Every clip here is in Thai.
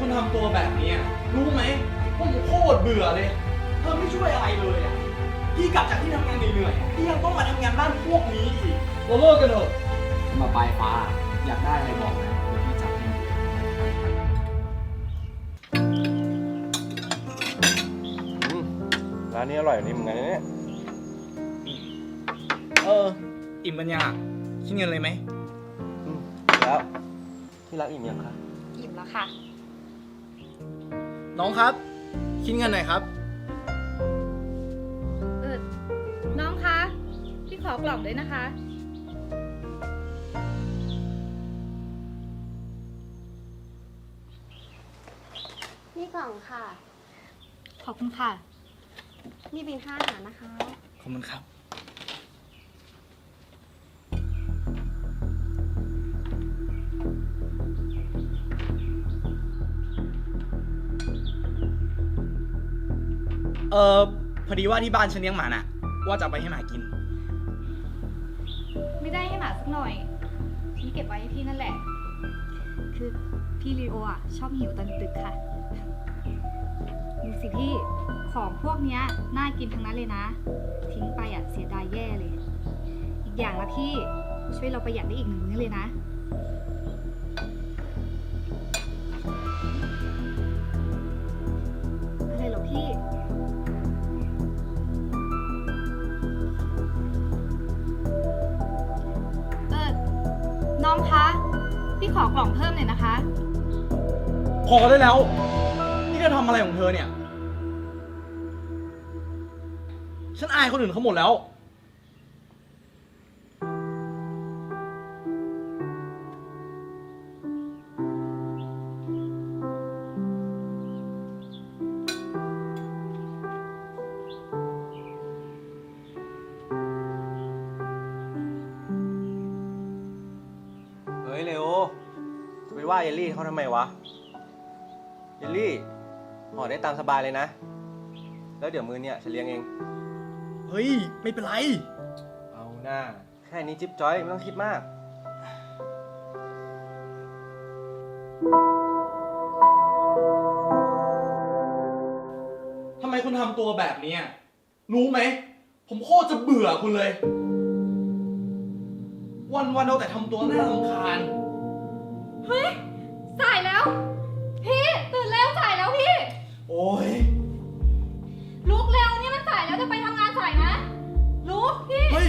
คุณทำตัวแบบนี้อะรู้ไหมว่าผมโคตรเบื่อเลย เธอไม่ช่วยอะไรเลยอะพี่กลับจากที่ทำงานเหนื่อยๆอะพี่ยังต้องมาทำงานบ้านพวกนี้อีกเราเลิกกันเถอะ มาปลายฟ้าอยากได้อะไรบอกนะเดี๋ยวพี่จัดให้หมดเลยอืมร้านนี้อร่อยนี่เหมือนกันนะเนี่ย เออ อิ่มปัญญาคิดเงินเลยไหมอืมแล้วที่รักอิ่มยังคะ อิ่มแล้วค่ะ น้องครับ คิดเงินหน่อยครับ เออน้องคะพี่ขอกล่องด้วยนะคะ นี่กล่องค่ะ ขอบคุณค่ะ นี่เป็นค่าอาหารนะคะ ขอบคุณครับ เออพอดีว่าที่บ้านฉันเลี้ยงหมาน่ะ ว่าจะเอาไปให้หมากิน ไม่ได้ให้หมาสักหน่อยฉันเก็บไว้ให้พี่นั่นแหละ คือพี่ลีโออะชอบหิวตอนดึกๆค่ะดูสิพี่ของพวกเนี้ยน่ากินทั้งนั้นเลยนะ ทิ้งไปอะเสียดายแย่เลย อีกอย่างละพี่ช่วยเราประหยัดได้อีกหนึ่งมื้อเลยนะ องคะพี่ขอกล่องเพิ่มหน่อยนะคะ พอได้แล้ว นี่เธอทำอะไรของเธอเนี่ย ฉันอายคนอื่นเขาหมดแล้ว ฮ้ยเลโอจะไปว่าเยลลี่เขาทำไมวะ เยลลี่ห่อได้ตามสบายเลยนะ แล้วเดี๋ยวมือเนี่ยฉันเลี้ยงเอง เฮ้ย ไม่เป็นไร เอาหน้า แค่นี้จิ๊บจ้อยไม่ต้องคิดมาก ทำไมคุณทำตัวแบบนี้อะรู้ไหม ผมโคตรจะเบื่อคุณเลย วันวันๆเอาแต่ทำตัวน่ารำคาญ เฮ้ยสายแล้ว พี่ตื่นแล้วสายแล้วพี่โอ้ย ลุกเร็วนี่มันสายแล้วจะไปทำงานสายนะลุกพี่ เฮ้ย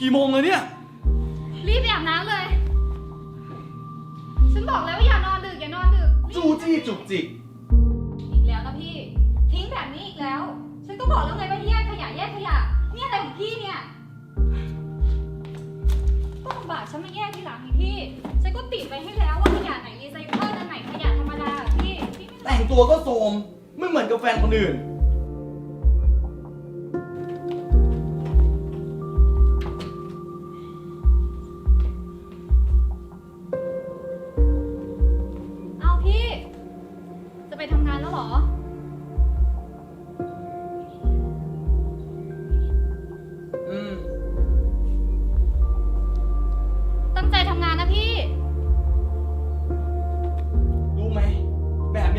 กี่โมงเลยเนี่ย รีบไปอาบน้ำเลย ฉันบอกแล้วว่าอย่านอนดึกอย่านอนดึกจู้จี้จุกจิก อีกแล้วนะพี่ ทิ้งแบบนี้อีกแล้ว ฉันก็บอกแล้วไงว่าแยกขยะแยกขยะนี่อะไรของพี่เนี่ย ตัวก็โทรมไม่เหมือนกับแฟนคนอื่น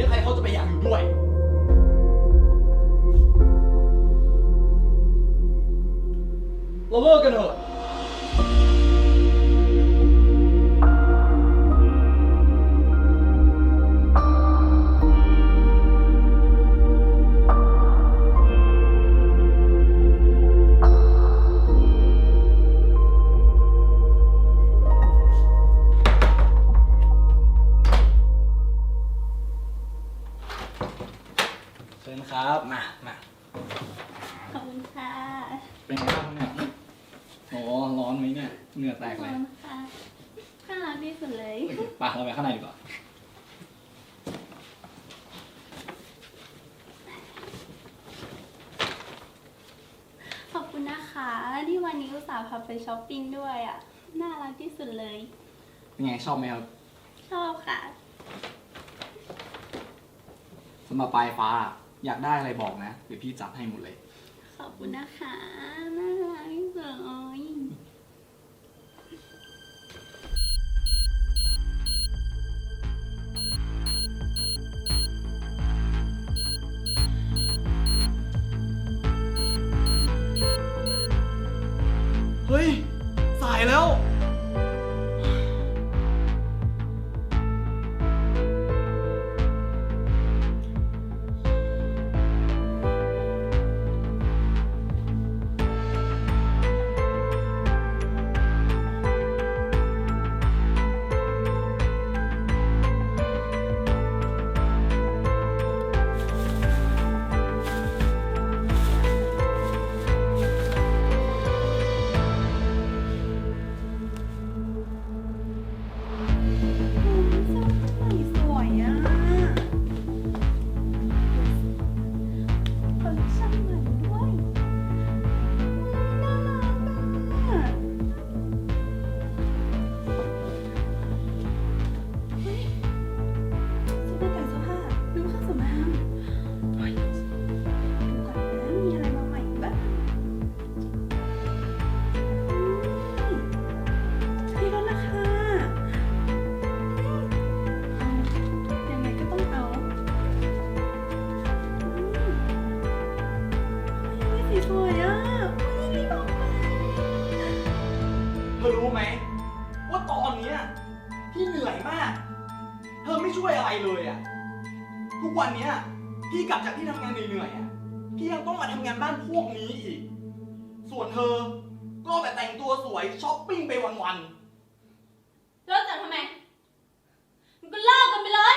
นี้ใครเขาจะไปอยากอยู่ด้วย เราเลิกกันเถอะ เป็นไงบ้างเนี่ยโอ้ร้อนไหมเนี่ยเหงื่อแตกขอบเลยคุณค่ะน่ารักที่สุดเลยปากเราไปข้างในดีกว่าขอบคุณนะคะที่วันนี้อุตส่าห์พาไปช้อปปิ้งด้วยอะน่ารักที่สุดเลยเป็นไงชอบไหมครับชอบค่ะสำหรับปลายฟ้าอยากได้อะไรบอกนะเดี๋ยวพี่จัดให้หมดเลย ขอบคุณนะคะน่ารักที่สุ วันเนี้ยพี่กลับจากที่ทำงานเหนื่อยๆอะพี่ยังต้องมาทำงานบ้านพวกนี้อีก ส่วนเธอ ก็แต่แต่งตัวสวยช้อปปิ้งไปวันๆ เลิกกันทำไม มันก็เลิกกันไปเลย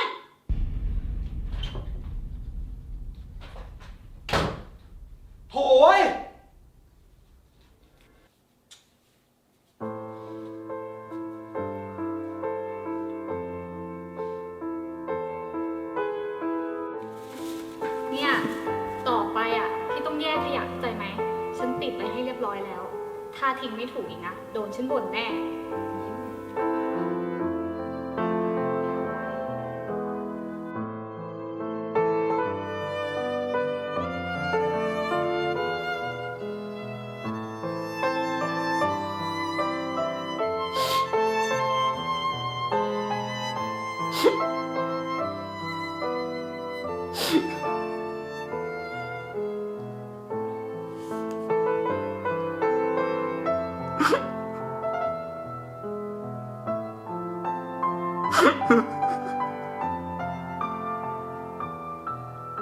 ทิ้งไม่ถูกอีกนะ โดนฉันบ่นแน่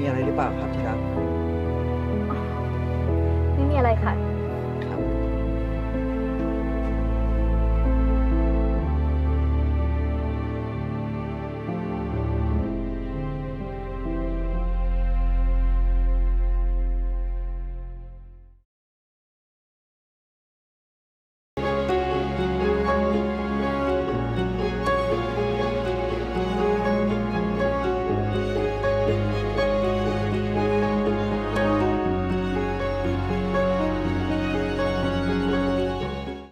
มีอะไรหรือเปล่าครับที่รัก ไม่มีอะไรค่ะ